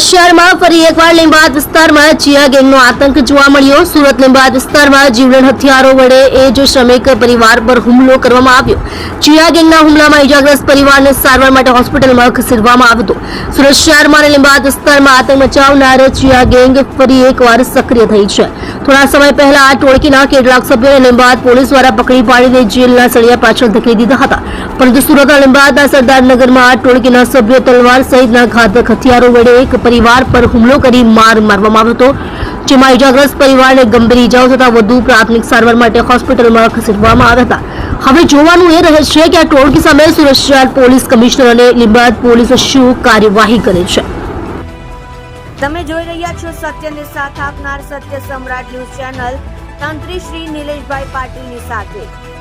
સુરત ફરી એકવાર લીંબાદ વિસ્તારમાં ચિયા ગેંગનો આતંક જોવા મળ્યો. સુરત લીંબાદ વિસ્તારમાં જીવલેણ હથિયારો વડે એ જ શ્રમિક પરિવાર પર હુમલો કરવામાં આવ્યો. ચિયા ગેંગના હુમલામાં ઇજાગ્રસ્ત પરિવારને સારવાર માટે હોસ્પિટલમાં ખસેડવામાં આવ્યો હતો. સુરત અને લીંબાદ વિસ્તારમાં આતંક મચાવનાર ચિયા ગેંગ ફરી એકવાર સક્રિય થઈ છે. થોડા સમય પહેલા આ ટોળકીના કેટલાક સભ્યોને લીંબાદ પોલીસ દ્વારા પકડી પાડીને જેલના સળિયા પાછળ ધકેલી દીધા હતા. પરંતુ સુરતના લીંબાદના સરદારનગરમાં આ ટોળકીના સભ્યો તલવાર સહિતના ઘાતક હથિયારો વડે એક પરિવાર પર હુમલો કરી માર મારવામાં આવ્યો હતો, જેમાં ઇજાગ્રસ્ત પરિવારને ગંભીર ઇજાઓ થતા વધુ પ્રાથમિક સારવાર માટે હોસ્પિટલમાં ખસેડવામાં આવ્યા હતા. હવે જોવાનું એ રહે છે કે આ ટોળકી સામે શહેર પોલીસ કમિશનર અને લીંબાદ પોલીસ શું કાર્યવાહી કરે છે. તમે જોઈ રહ્યા છો સત્યને સાથ આપનાર સત્ય સમ્રાટ ન્યૂઝ ચેનલ તંત્રી શ્રી નિલેશભાઈ પાટીલની સાથે.